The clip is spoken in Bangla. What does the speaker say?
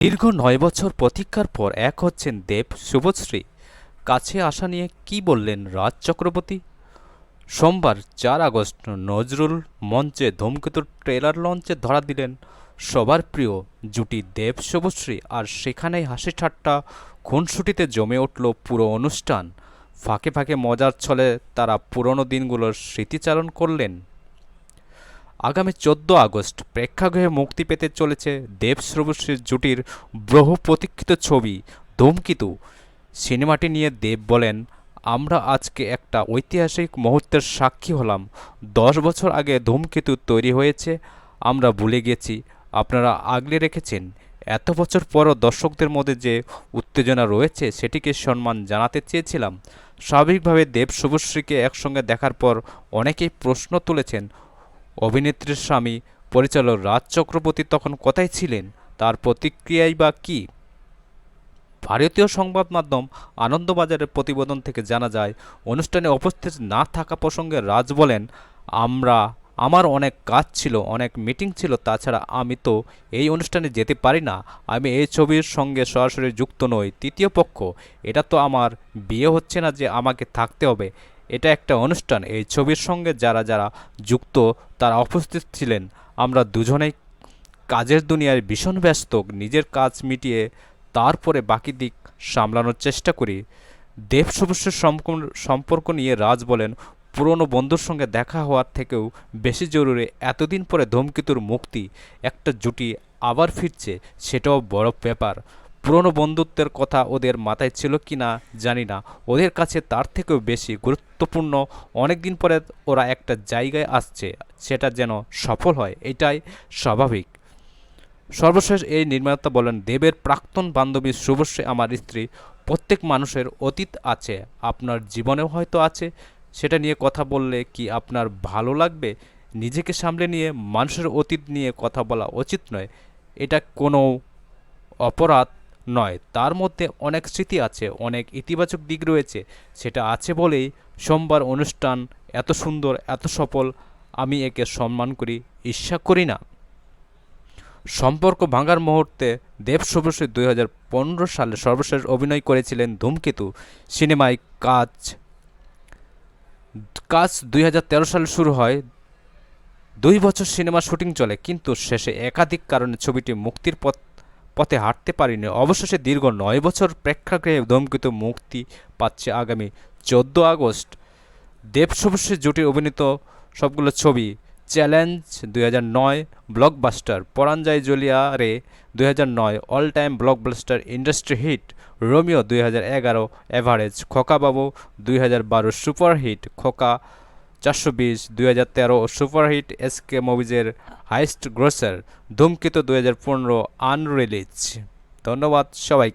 দীর্ঘ নয় বছর প্রতীক্ষার পর এক হচ্ছেন দেব শুভশ্রী কাছে আসা নিয়ে কি বললেন রাজ চক্রবর্তী? সোমবার চার আগস্ট নজরুল মঞ্চে ধূমকেতুর ট্রেলার লঞ্চে ধরা দিলেন সবার প্রিয় জুটি দেব শুভশ্রী আর সেখানেই হাসি ঠাট্টা খুনসুটিতে জমে উঠল পুরো অনুষ্ঠান। ফাঁকে ফাঁকে মজার ছলে তারা পুরনো দিনগুলোর স্মৃতিচারণ করলেন। আগামী চোদ্দ আগস্ট প্রেক্ষাগৃহে মুক্তি পেতে চলেছে দেব শুভশ্রীর জুটির বহু প্রতীক্ষিত ছবি, ধূমকেতু। সিনেমাটি নিয়ে দেব বলেন, আমরা আজকে একটা ঐতিহাসিক মুহূর্তের সাক্ষী হলাম। দশ বছর আগে ধূমকেতু তৈরি হয়েছে, আমরা ভুলে গেছি। আপনারা আগলে রেখেছেন। এত বছর পরও দর্শকদের মধ্যে যে উত্তেজনা রয়েছে, সেটিকে সম্মান জানাতে চেয়েছিলাম। স্বাভাবিকভাবে দেব শুভশ্রীকে একসঙ্গে দেখার পর অনেকেই প্রশ্ন তুলেছেন অভিনেত্রীর স্বামী পরিচালক রাজ চক্রবর্তী তখন কোথায় ছিলেন? তার প্রতিক্রিয়াই বা কী? ভারতীয় সংবাদ মাধ্যম আনন্দবাজারের প্রতিবেদন থেকে জানা যায়, অনুষ্ঠানে উপস্থিত না থাকা প্রসঙ্গে রাজ বলেন, আমরা, আমার অনেক কাজ ছিল, অনেক মিটিং ছিল, তাছাড়া আমি তো এই অনুষ্ঠানে যেতে পারি না। আমি এই ছবির সঙ্গে সরাসরি যুক্ত নই, তৃতীয় পক্ষ। এটা তো আমার বিয়ে হচ্ছে না যে আমাকে থাকতে হবে। এটা একটা অনুষ্ঠান। এই ছবির সঙ্গে যারা যারা যুক্ত, তারা উপস্থিত ছিলেন। আমরা দুজনেই কাজের দুনিয়ায় ভীষণ ব্যস্ত। নিজের কাজ মিটিয়ে তারপরে বাকি দিক সামলানোর চেষ্টা করি। দেব শুভস্যের সম্পর্ক নিয়ে রাজ বলেন, পুরনো বন্ধুর সঙ্গে দেখা হওয়ার থেকেও বেশি জরুরি এতদিন পরে ধূমকেতুর মুক্তি। একটা জুটি আবার ফিরছে, সেটাও বড় ব্যাপার। পুরনো বন্ধুত্বের কথা ওদের মাথায় ছিল কি না জানি না। ওদের কাছে তার থেকেও বেশি গুরুত্বপূর্ণ অনেক দিন পরে ওরা একটা জায়গায় আসছে, সেটা যেন সফল হয়, এটাই স্বাভাবিক। সর্বশেষ এই নির্মাতা বলেন, দেবের প্রাক্তন বান্ধবী শুভশ্রী আমার স্ত্রী, প্রত্যেক মানুষের অতীত আছে, আপনার জীবনেও হয়তো আছে। সেটা নিয়ে কথা বললে কি আপনার ভালো লাগবে? নিজেকে সামলে নিয়ে, মানুষের অতীত নিয়ে কথা বলা উচিত নয়। এটা কোনো অপরাধ নয়, তার মধ্যে অনেক স্মৃতি আছে, অনেক ইতিবাচক দিক রয়েছে। সেটা আছে বলেই সোমবার অনুষ্ঠান এত সুন্দর, এত সফল, আমি একে সম্মান করি, ঈর্ষা করি না। সম্পর্ক ভাঙার মুহূর্তে দেব শুভশ্রী দুই হাজার পনেরো সালে সর্বশেষ অভিনয় করেছিলেন ধূমকেতু, সিনেমায় কাজ। কাজ দুই হাজার তেরো সালে শুরু হয়, দুই বছর সিনেমা শুটিং চলে, কিন্তু শেষে একাধিক কারণে ছবিটি মুক্তির পথ পথে হাঁটতে পারিনি। অবশেষে দীর্ঘ নয় বছর প্রেক্ষাগৃহে ধূমকেতু মুক্তি পাচ্ছে আগামী চোদ্দ আগস্ট। দেব শুভশ্রী জুটির অভিনীত সবগুলো ছবি চ্যালেঞ্জ দুই হাজার নয় ব্লকবাস্টার, পরাঞ্জয় জলিয়া রে দুই নয় all time blockbuster industry hit Romeo দুই হাজার এগারো অ্যাভারেজ খোকাবাবু দুই হাজার বারো সুপারহিট খোকা চারশো বিশ, দুই হাজার তেরো সুপারহিট এসকে মুভিজের হাইস্ট গ্রোসার ধূমকেতু দুই হাজার পনেরো আনরিলিজ ধন্যবাদ সবাই